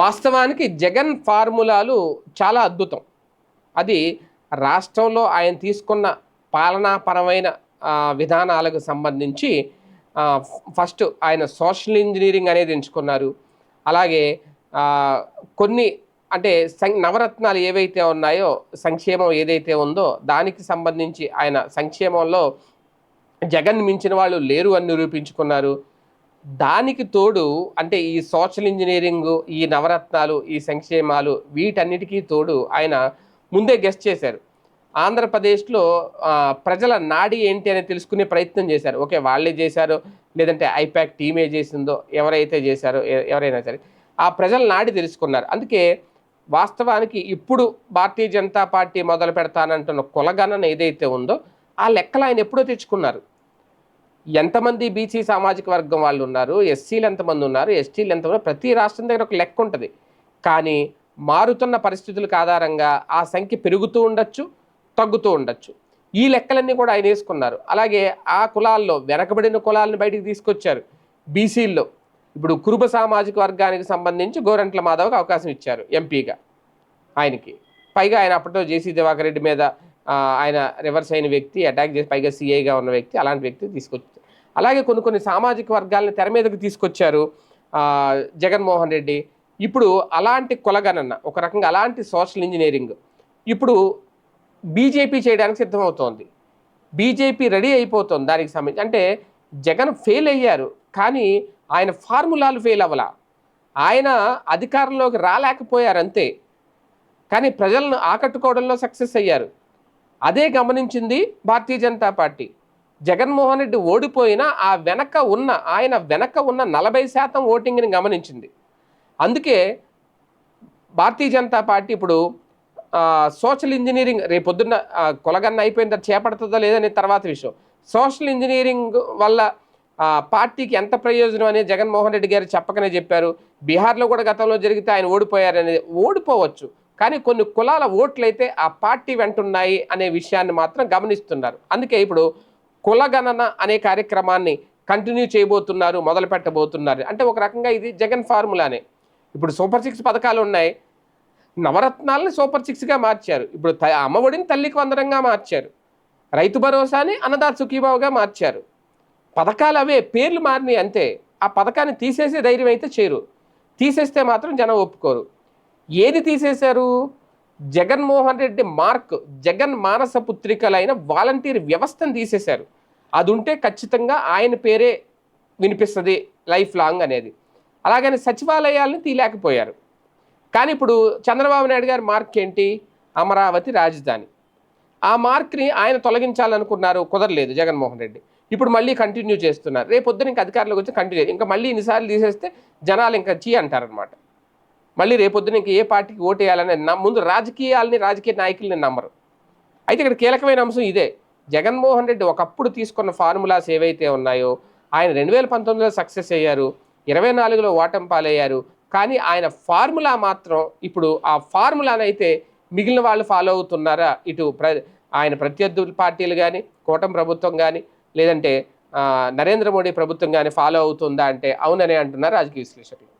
వాస్తవానికి జగన్ ఫార్ములాలు చాలా అద్భుతం. అది రాష్ట్రంలో ఆయన తీసుకున్న పాలనాపరమైన విధానాలకు సంబంధించి ఫస్ట్ ఆయన సోషల్ ఇంజనీరింగ్ అనేది ఎంచుకున్నారు. అలాగే కొన్ని అంటే సం నవరత్నాలు ఏవైతే ఉన్నాయో సంక్షేమం ఏదైతే ఉందో దానికి సంబంధించి ఆయన సంక్షేమంలో జగన్ మించిన వాళ్ళు లేరు అని నిరూపించుకున్నారు. దానికి తోడు అంటే ఈ సోషల్ ఇంజనీరింగ్ ఈ నవరత్నాలు ఈ సంక్షేమాలు వీటన్నిటికీ తోడు ఆయన ముందే గెస్ట్ చేశారు. ఆంధ్రప్రదేశ్లో ప్రజల నాడి ఏంటి అని తెలుసుకునే ప్రయత్నం చేశారు. ఓకే వాళ్ళే చేశారో లేదంటే ఐపాక్ టీమే చేసిందో ఎవరైతే చేశారో ఎవరైనా సరే ఆ ప్రజల నాడి తెలుసుకున్నారు. అందుకే వాస్తవానికి ఇప్పుడు భారతీయ జనతా పార్టీ మొదలు పెడతానంటున్న కులగణన ఏదైతే ఉందో ఆ లెక్కలు ఆయన ఎప్పుడో తెచ్చుకున్నారు. ఎంతమంది బీసీ సామాజిక వర్గం వాళ్ళు ఉన్నారు? ఎస్సీలు ఎంతమంది ఉన్నారు? ఎస్టీలు ఎంతమంది ప్రతి రాష్ట్రం దగ్గర ఒక లెక్క ఉంటుంది. కానీ మారుతున్న పరిస్థితులకు ఆధారంగా ఆ సంఖ్య పెరుగుతూ ఉండొచ్చు తగ్గుతూ ఉండొచ్చు. ఈ లెక్కలన్నీ కూడా ఆయన వేసుకున్నారు. అలాగే ఆ కులాల్లో వెనకబడిన కులాలను బయటికి తీసుకొచ్చారు బీసీల్లో. ఇప్పుడు కురుబ సామాజిక వర్గానికి సంబంధించి గోరంట్ల మాధవ్కి అవకాశం ఇచ్చారు ఎంపీగా ఆయనకి. పైగా ఆయన అప్పట్లో జేసీ దివాకర్ రెడ్డి మీద ఆయన రివర్స్ అయిన వ్యక్తి అటాక్ చేసి పైగా సీఐగా ఉన్న వ్యక్తి అలాంటి వ్యక్తి తీసుకొచ్చారు అలాగే కొన్ని కొన్ని సామాజిక వర్గాలను తెర మీదకి తీసుకొచ్చారు జగన్మోహన్ రెడ్డి. ఇప్పుడు అలాంటి కులగణన ఒక రకంగా అలాంటి సోషల్ ఇంజనీరింగ్ ఇప్పుడు బీజేపీ చేయడానికి సిద్ధమవుతోంది. బీజేపీ రెడీ అయిపోతుంది దానికి సంబంధించి. అంటే జగన్ ఫెయిల్ అయ్యారు కానీ ఆయన ఫార్ములాలు ఫెయిల్ అవ్వాల. ఆయన అధికారంలోకి రాలేకపోయారు అంతే. కానీ ప్రజలను ఆకట్టుకోవడంలో సక్సెస్ అయ్యారు. అదే గమనించింది భారతీయ జనతా పార్టీ. జగన్మోహన్ రెడ్డి ఓడిపోయినా ఆ వెనక ఉన్న ఆయన వెనక ఉన్న నలభై శాతం ఓటింగ్ని గమనించింది. అందుకే భారతీయ జనతా పార్టీ ఇప్పుడు సోషల్ ఇంజనీరింగ్ రేపు పొద్దున్న కొలగన్న అయిపోయిన తర్వాత చేపడుతుందో లేదనే తర్వాత విషయం. సోషల్ ఇంజనీరింగ్ వల్ల పార్టీకి ఎంత ప్రయోజనం అనేది జగన్మోహన్ రెడ్డి గారు చెప్పకనే చెప్పారు. బీహార్లో కూడా గతంలో జరిగితే ఆయన ఓడిపోయారనేది ఓడిపోవచ్చు. కానీ కొన్ని కులాల ఓట్లు అయితే ఆ పార్టీ వెంటున్నాయి అనే విషయాన్ని మాత్రం గమనిస్తున్నారు. అందుకే ఇప్పుడు కులగణన అనే కార్యక్రమాన్ని కంటిన్యూ చేయబోతున్నారు మొదలు పెట్టబోతున్నారు. అంటే ఒక రకంగా ఇది జగన్ ఫార్ములానే. ఇప్పుడు సూపర్ సిక్స్ పథకాలు ఉన్నాయి. నవరత్నాలని సూపర్ సిక్స్గా మార్చారు. ఇప్పుడు త- అమ్మఒడిని తల్లికి వందరంగా మార్చారు. రైతు భరోసాని అన్నదాత సుఖీబాబుగా మార్చారు. పథకాలు అవే పేర్లు మారినాయి అంతే. ఆ పథకాన్ని తీసేసే ధైర్యం అయితే చేరు. తీసేస్తే మాత్రం జనం ఒప్పుకోరు. ఏది తీసేశారు? జగన్మోహన్ రెడ్డి మార్క్ జగన్ మానస పుత్రికలైన వాలంటీర్ వ్యవస్థను తీసేశారు. అది ఉంటే ఖచ్చితంగా ఆయన పేరే వినిపిస్తుంది లైఫ్ లాంగ్ అనేది. అలాగని సచివాలయాలను తీయలేకపోయారు. కానీ ఇప్పుడు చంద్రబాబు నాయుడు గారి మార్క్ ఏంటి? అమరావతి రాజధాని. ఆ మార్క్ని ఆయన తొలగించాలనుకున్నారు కుదరలేదు జగన్మోహన్ రెడ్డి. ఇప్పుడు మళ్ళీ కంటిన్యూ చేస్తున్నారు. రేపు పొద్దున ఇంకా అధికారులకు వచ్చి కంటిన్యూ ఇంకా మళ్ళీ ఇన్నిసార్లు తీసేస్తే జనాలు ఇంకా చీ అంటారనమాట మళ్ళీ రేపొద్దున ఇంక ఏ పార్టీకి ఓటేయాలని నమ్- ముందు రాజకీయాలని రాజకీయ నాయకుల్ని నమ్మరు. అయితే ఇక్కడ కీలకమైన అంశం ఇదే. జగన్మోహన్ రెడ్డి ఒకప్పుడు తీసుకున్న ఫార్ములాస్ ఏవైతే ఉన్నాయో ఆయన రెండు వేల పంతొమ్మిదిలో సక్సెస్ అయ్యారు ఇరవై నాలుగులో ఓటం పాలయ్యారు కానీ ఆయన ఫార్ములా మాత్రం ఇప్పుడు ఆ ఫార్ములానైతే మిగిలిన వాళ్ళు ఫాలో అవుతున్నారా? ఇటు ప్ర ఆయన ప్రత్యర్థుల పార్టీలు కానీ కూటమి ప్రభుత్వం కానీ లేదంటే నరేంద్ర మోడీ ప్రభుత్వం కానీ ఫాలో అవుతుందా అంటే అవుననే అంటున్నారు రాజకీయ విశ్లేషకులు.